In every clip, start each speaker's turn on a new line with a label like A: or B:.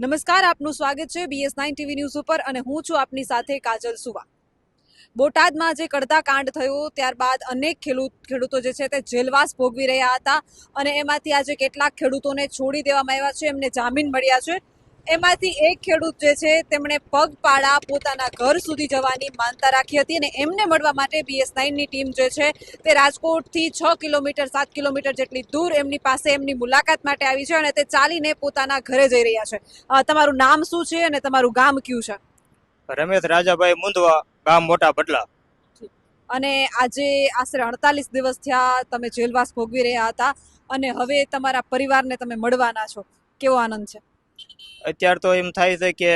A: નમસ્કાર, આપનું સ્વાગત છે બીએસ નાઇન ટીવી ન્યૂઝ ઉપર અને હું છું આપની સાથે કાજલ સુવા. બોટાદમાં જે કડતા કાંડ થયો, ત્યારબાદ અનેક ખેડૂત, ખેડૂતો જે છે તે જેલવાસ ભોગવી રહ્યા હતા અને એમાંથી આજે કેટલાક ખેડૂતોને છોડી દેવામાં આવ્યા છે, એમને જામીન મળ્યા છે. એમાંથી એક ખેડૂત જે છે તેમણે પગપાળા પોતાના ઘર સુધી જવાની માનતા રાખી હતી અને એમને મળવા માટે બીએસ નાઇનની ટીમ જે છે તે રાજકોટથી છ કિલોમીટર સાત કિલોમીટર જેટલી દૂર એમની પાસે એમની મુલાકાત માટે આવી છે અને તે ચાલીને પોતાના ઘરે જઈ રહ્યા છે. તમારું નામ શું છે અને તમારું ગામ કયું છે?
B: રમેશ રાજાભાઈ મુંદવા ગામ મોટા બદલા.
A: અને આજે આશરે અડતાલીસ દિવસ થયા તમે જેલવાસ ભોગવી રહ્યા હતા અને હવે તમારા પરિવારને તમે મળવાના છો. કેવો આનંદ છે?
B: અત્યારે તો એમ થાય છે કે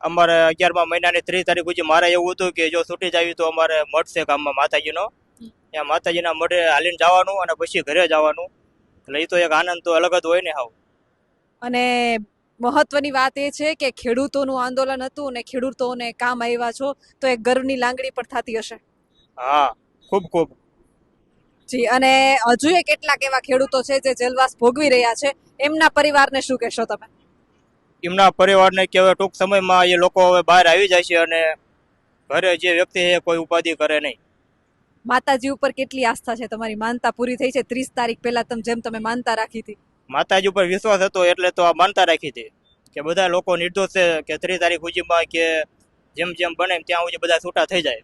B: અમારે અગિયારમાં મહિનાની ત્રીસ તારીખ સુધી મારે એવું હતું કે જો છૂટી જાવી તો અમારે મઠ છે ગામમાં માતાજીનો. ત્યાં માતાજીના મઢે હાલીને જવાનું અને પછી ઘરે જવાનું. એટલે એ તો એક આનંદ તો અલગ જ હોય ને હાવ.
A: અને મહત્વની વાત એ છે કે ખેડૂતોનું આંદોલન હતું અને ખેડૂતોને કામ આવ્યા છો તો એક ગર્વની લાંગણી પણ થતી હશે.
B: હા ખૂબ ખૂબ.
A: જી અને હજુ એ કેટલાક એવા ખેડૂતો છે જે જેલવાસ ભોગવી રહ્યા છે. એમના પરિવારને શું કહેશો તમે?
B: એમના પરિવારને કે હવે ટૂંક સમયમાં એ લોકો હવે બહાર આવી જાય છે અને ઘરે જે વ્યક્તિ છે કોઈ ઉપાધિ કરે નહીં.
A: માતાજી ઉપર કેટલી આસ્થા છે તમારી? માનતા પૂરી થઈ છે? ત્રીસ તારીખ પહેલા તમે જેમ તમે માનતા રાખી હતી.
B: માતાજી ઉપર વિશ્વાસ હતો એટલે તો આ માનતા રાખી હતી કે બધા લોકો નિર્દોષ છે કે ત્રીસ તારીખ સુધીમાં કે જેમ જેમ બને એમ ત્યાં સુધી બધા છૂટા થઈ જાય.